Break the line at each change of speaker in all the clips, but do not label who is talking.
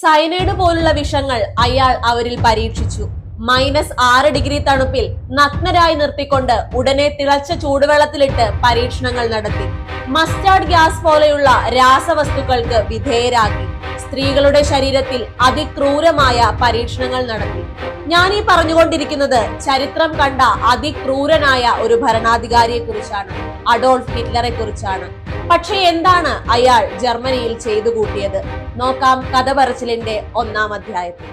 Cyanide പോലുള്ള വിഷങ്ങൾ അയാൾ അവരിൽ പരീക്ഷിച്ചു. മൈനസ് ആറ് ഡിഗ്രി തണുപ്പിൽ നഗ്നരായി നിർത്തിക്കൊണ്ട് ഉടനെ തിളച്ച ചൂടുവെള്ളത്തിലിട്ട് പരീക്ഷണങ്ങൾ നടത്തി. മസ്റ്റാർഡ് ഗ്യാസ് പോലെയുള്ള രാസവസ്തുക്കൾക്ക് വിധേയരാക്കി. സ്ത്രീകളുടെ ശരീരത്തിൽ അതിക്രൂരമായ പരീക്ഷണങ്ങൾ നടത്തി. ഞാൻ ഈ പറഞ്ഞുകൊണ്ടിരിക്കുന്നത് ചരിത്രം കണ്ട അതിക്രൂരനായ ഒരു ഭരണാധികാരിയെ കുറിച്ചാണ് അഡോൾഫ് ഹിറ്റ്ലറെ കുറിച്ചാണ്. പക്ഷേ എന്താണ് അയാൾ ജർമ്മനിയിൽ ചെയ്തു കൂട്ടിയത്? നോക്കാം കഥ പറച്ചിലിന്റെ ഒന്നാം അധ്യായത്തിൽ.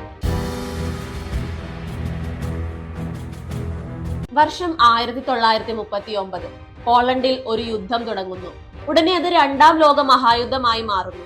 വർഷം ആയിരത്തി തൊള്ളായിരത്തി മുപ്പത്തി ഒമ്പത് പോളണ്ടിൽ ഒരു യുദ്ധം തുടങ്ങുന്നു. ഉടനെ അത് രണ്ടാം ലോക മഹായുദ്ധമായി മാറുന്നു.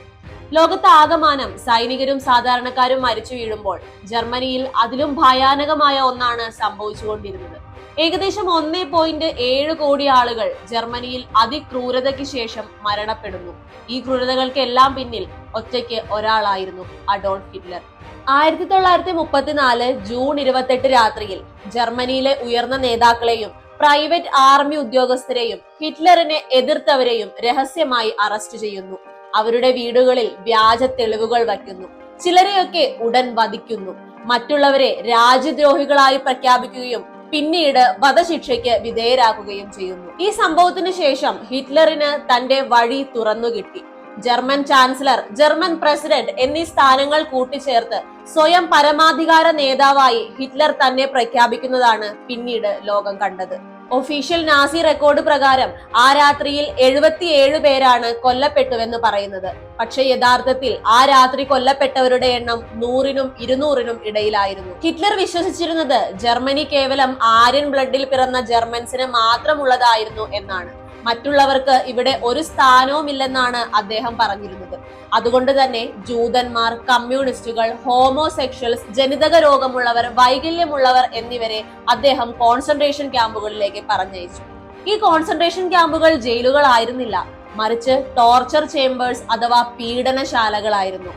ലോകത്ത് ആകമാനം സൈനികരും സാധാരണക്കാരും മരിച്ചു വീഴുമ്പോൾ ജർമ്മനിയിൽ അതിലും ഭയാനകമായ ഒന്നാണ് സംഭവിച്ചുകൊണ്ടിരുന്നത്. ഏകദേശം ഒന്നേ പോയിന്റ് ഏഴ് കോടി ആളുകൾ ജർമ്മനിയിൽ അതിക്രൂരതയ്ക്ക് ശേഷം മരണപ്പെടുന്നു. ഈ ക്രൂരതകൾക്കെല്ലാം പിന്നിൽ ഒറ്റയ്ക്ക് ഒരാളായിരുന്നു അഡോൾഫ് ഹിറ്റ്ലർ. ആയിരത്തി തൊള്ളായിരത്തി മുപ്പത്തിനാല് ജൂൺ ഇരുപത്തെട്ട് രാത്രിയിൽ ജർമ്മനിയിലെ ഉയർന്ന നേതാക്കളെയും പ്രൈവറ്റ് ആർമി ഉദ്യോഗസ്ഥരെയും ഹിറ്റ്ലറിനെ എതിർത്തവരെയും രഹസ്യമായി അറസ്റ്റ് ചെയ്യുന്നു. അവരുടെ വീടുകളിൽ വ്യാജ തെളിവുകൾ വയ്ക്കുന്നു. ചിലരെയൊക്കെ ഉടൻ വധിക്കുന്നു. മറ്റുള്ളവരെ രാജ്യദ്രോഹികളായി പ്രഖ്യാപിക്കുകയും പിന്നീട് വധശിക്ഷയ്ക്ക് വിധേയരാക്കുകയും ചെയ്യുന്നു. ഈ സംഭവത്തിന് ശേഷം ഹിറ്റ്ലറിന് തന്റെ വഴി തുറന്നു കിട്ടി. ജർമ്മൻ ചാൻസലർ ജർമ്മൻ പ്രസിഡന്റ് എന്നീ സ്ഥാനങ്ങൾ കൂട്ടിച്ചേർത്ത് സ്വയം പരമാധികാര നേതാവായി ഹിറ്റ്ലർ തന്നെ പ്രഖ്യാപിക്കുന്നതാണ് പിന്നീട് ലോകം കണ്ടത്. ഒഫീഷ്യൽ നാസി റെക്കോർഡ് പ്രകാരം ആ രാത്രിയിൽ എഴുപത്തിയേഴ് പേരാണ് കൊല്ലപ്പെട്ടുവെന്ന് പറയുന്നത്. പക്ഷേ യഥാർത്ഥത്തിൽ ആ രാത്രി കൊല്ലപ്പെട്ടവരുടെ എണ്ണം നൂറിനും ഇരുന്നൂറിനും ഇടയിലായിരുന്നു. ഹിറ്റ്ലർ വിശ്വസിച്ചിരുന്നത് ജർമ്മനി കേവലം ആര്യൻ ബ്ലഡിൽ പിറന്ന ജർമ്മൻസിന് മാത്രമുള്ളതായിരുന്നു എന്നാണ്. മറ്റുള്ളവർക്ക് ഇവിടെ ഒരു സ്ഥാനവുമില്ലെന്നാണ് അദ്ദേഹം പറഞ്ഞിരുന്നത്. അതുകൊണ്ട് തന്നെ ജൂതന്മാർ കമ്മ്യൂണിസ്റ്റുകൾ ഹോമോസെക്ഷൽസ് ജനിതക രോഗമുള്ളവർ വൈകല്യമുള്ളവർ എന്നിവരെ അദ്ദേഹം കോൺസെൻട്രേഷൻ ക്യാമ്പുകളിലേക്ക് പറഞ്ഞയച്ചു. ഈ കോൺസെൻട്രേഷൻ ക്യാമ്പുകൾ ജയിലുകളായിരുന്നില്ല മറിച്ച് ടോർച്ചർ ചേംബേഴ്സ് അഥവാ പീഡനശാലകളായിരുന്നു.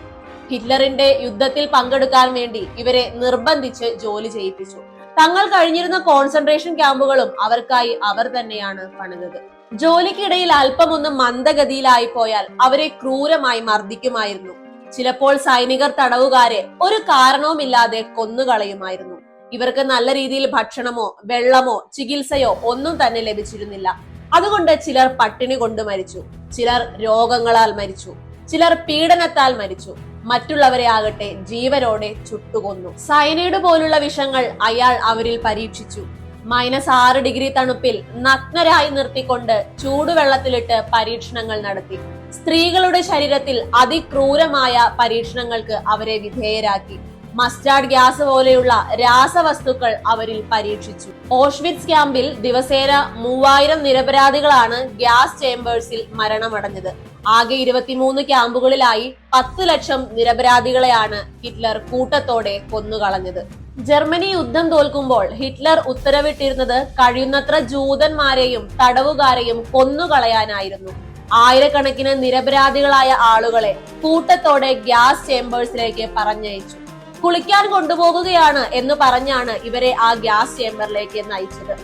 ഹിറ്റ്ലറിന്റെ യുദ്ധത്തിൽ പങ്കെടുക്കാൻ വേണ്ടി ഇവരെ നിർബന്ധിച്ച് ജോലി ചെയ്യിപ്പിച്ചു. തങ്ങൾ കഴിഞ്ഞിരുന്ന കോൺസെൻട്രേഷൻ ക്യാമ്പുകളും അവർക്കായി അവർ തന്നെയാണ് പണിതത്. ജോലിക്കിടയിൽ അല്പമൊന്ന് മന്ദഗതിയിലായി പോയാൽ അവരെ ക്രൂരമായി മർദ്ദിക്കുമായിരുന്നു. ചിലപ്പോൾ സൈനികർ തടവുകാരെ ഒരു കാരണവുമില്ലാതെ കൊന്നുകളയുമായിരുന്നു. ഇവർക്ക് നല്ല രീതിയിൽ ഭക്ഷണമോ വെള്ളമോ ചികിത്സയോ ഒന്നും തന്നെ ലഭിച്ചിരുന്നില്ല. അതുകൊണ്ട് ചിലർ പട്ടിണി കൊണ്ട് മരിച്ചു. ചിലർ രോഗങ്ങളാൽ മരിച്ചു. ചിലർ പീഡനത്താൽ മരിച്ചു. മറ്റുള്ളവരെ ആകട്ടെ ജീവനോടെ ചുട്ടുകൊന്നു. സയനൈഡ് പോലുള്ള വിഷങ്ങൾ അയാൾ അവരിൽ പരീക്ഷിച്ചു. മൈനസ് ആറ് ഡിഗ്രി തണുപ്പിൽ നഗ്നരായി നിർത്തിക്കൊണ്ട് ചൂടുവെള്ളത്തിലിട്ട് പരീക്ഷണങ്ങൾ നടത്തി. സ്ത്രീകളുടെ ശരീരത്തിൽ അതിക്രൂരമായ പരീക്ഷണങ്ങൾക്ക് അവരെ വിധേയരാക്കി. മസ്റ്റാർഡ് ഗ്യാസ് പോലെയുള്ള രാസവസ്തുക്കൾ അവരിൽ പരീക്ഷിച്ചു. ഓഷ്വിറ്റ്സ് ക്യാമ്പിൽ ദിവസേന മൂവായിരം നിരപരാധികളാണ് ഗ്യാസ് ചേംബേഴ്സിൽ മരണമടഞ്ഞത്. ആകെ ഇരുപത്തിമൂന്ന് ക്യാമ്പുകളിലായി പത്ത് ലക്ഷം നിരപരാധികളെയാണ് ഹിറ്റ്ലർ കൂട്ടത്തോടെ കൊന്നുകളഞ്ഞത്. ജർമ്മനി യുദ്ധം തോൽക്കുമ്പോൾ ഹിറ്റ്ലർ ഉത്തരവിട്ടിരുന്നത് കഴിയുന്നത്ര ജൂതന്മാരെയും തടവുകാരെയും കൊന്നുകളയാനായിരുന്നു. ആയിരക്കണക്കിന് നിരപരാധികളായ ആളുകളെ കൂട്ടത്തോടെ ഗ്യാസ് ചേംബേഴ്സിലേക്ക് പറഞ്ഞയച്ചു. കുളിക്കാൻ കൊണ്ടുപോകുകയാണ് എന്ന് പറഞ്ഞാണ് ഇവരെ ആ ഗ്യാസ് ചേംബറിലേക്ക് നയിച്ചത്.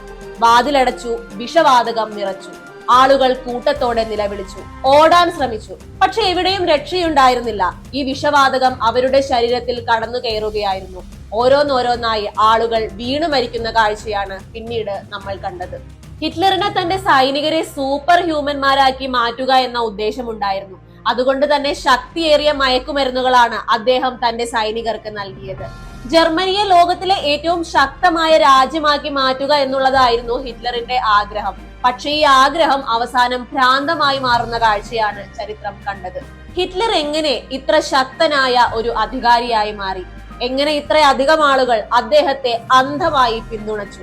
വാതിലടച്ചു വിഷവാതകം നിറച്ചു. ആളുകൾ കൂട്ടത്തോടെ നിലവിളിച്ചു. ഓടാൻ ശ്രമിച്ചു. പക്ഷെ എവിടെയും രക്ഷയുണ്ടായിരുന്നില്ല. ഈ വിഷവാതകം അവരുടെ ശരീരത്തിൽ കടന്നു കയറുകയായിരുന്നു. ഓരോന്നോരോന്നായി ആളുകൾ വീണു മരിക്കുന്ന കാഴ്ചയാണ് പിന്നീട് നമ്മൾ കണ്ടത്. ഹിറ്റ്ലറിനെ തന്റെ സൈനികരെ സൂപ്പർ ഹ്യൂമന്മാരാക്കി മാറ്റുക എന്ന ഉദ്ദേശമുണ്ടായിരുന്നു. അതുകൊണ്ട് തന്നെ ശക്തിയേറിയ മയക്കുമരുന്നുകളാണ് അദ്ദേഹം തന്റെ സൈനികർക്ക് നൽകിയത്. ജർമ്മനിയെ ലോകത്തിലെ ഏറ്റവും ശക്തമായ രാജ്യമാക്കി മാറ്റുക എന്നുള്ളതായിരുന്നു ഹിറ്റ്ലറിന്റെ ആഗ്രഹം. പക്ഷേ ഈ ആഗ്രഹം അവസാനം ഭ്രാന്തമായി മാറുന്ന കാഴ്ചയാണ് ചരിത്രം കണ്ടത്. ഹിറ്റ്ലർ എങ്ങനെ ഇത്ര ശക്തനായ ഒരു അധികാരിയായി മാറി? എങ്ങനെ ഇത്രയധികം ആളുകൾ അദ്ദേഹത്തെ അന്ധമായി പിന്തുണച്ചു?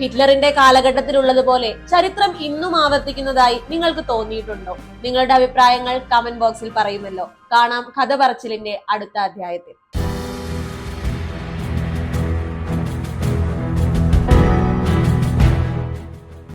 ഹിറ്റ്ലറിന്റെ കാലഘട്ടത്തിലുള്ളതുപോലെ ചരിത്രം ഇന്നും ആവർത്തിക്കുന്നതായി നിങ്ങൾക്ക് തോന്നിയിട്ടുണ്ടോ? നിങ്ങളുടെ അഭിപ്രായങ്ങൾ കമന്റ് ബോക്സിൽ പറയുമല്ലോ. കാണാം കഥ പറച്ചിലിന്റെ അടുത്ത അധ്യായത്തിൽ.